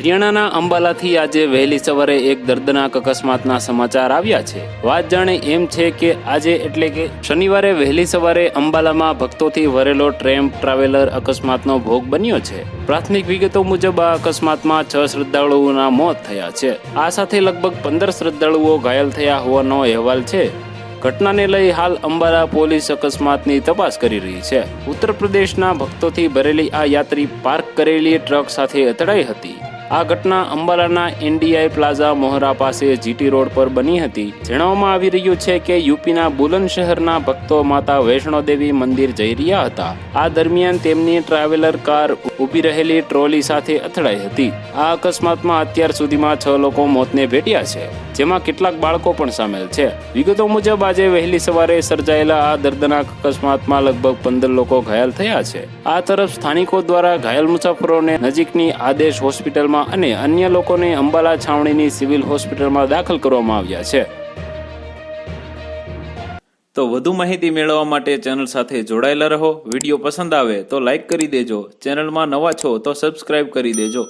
હરિયાણાના અંબાલાથી આજે વહેલી સવારે એક દર્દનાક અકસ્માતના સમાચાર આવ્યા છે. વાત જાણે એમ છે કે આજે એટલે કે શનિવારે વહેલી સવારે અંબાલામાં ભક્તોથી ભરેલો ટ્રેમ્પ ટ્રાવેલર અકસ્માતનો ભોગ બન્યો છે. પ્રાથમિક વિગતો મુજબ આ અકસ્માતમાં છ શ્રદ્ધાળુઓના મોત થયા છે. આ સાથે લગભગ પંદર શ્રદ્ધાળુઓ ઘાયલ થયા હોવાનો અહેવાલ છે. ઘટનાને લઈ હાલ અંબાલા પોલીસ અકસ્માતની તપાસ કરી રહી છે. ઉત્તર પ્રદેશના ભક્તોથી ભરેલી આ યાત્રી પાર્ક કરેલી ટ્રક સાથે અથડાઈ હતી. આ ઘટના અંબાલાના એનડીઆઈ પ્લાઝા મોહરા પાસે જીટી રોડ પર બની હતી. જણાવવામાં આવી રહ્યું છે કે યુપીના બુલંદ શહેરના ભક્તો માતા વૈષ્ણોદેવી મંદિર જઈ રહ્યા હતા. આ દરમિયાન તેમની ટ્રાવેલર કાર ઊભી રહેલી ટ્રોલી સાથે અથડાઈ હતી. આ અકસ્માતમાં અત્યાર સુધીમાં છ લોકો મોતને ભેટ્યા છે, જેમાં કેટલાક બાળકો પણ સામેલ છે. વિગતો મુજબ, આજે વહેલી સવારે સર્જાયેલા આ દર્દનાક અકસ્માતમાં લગભગ પંદર લોકો ઘાયલ થયા છે. આ તરફ સ્થાનિકો દ્વારા ઘાયલ મુસાફરોને નજીકની આદેશ હોસ્પિટલમાં અને અન્ય લોકોને અંબાલા છાવણીની સિવિલ હોસ્પિટલમાં દાખલ કરવામાં આવ્યા છે. તો વધુ માહિતી મેળવવા માટે ચેનલ સાથે જોડાયેલા રહો. વીડિયો પસંદ આવે તો લાઈક કરી દેજો. ચેનલમાં નવા છો તો સબસ્ક્રાઇબ કરી દેજો.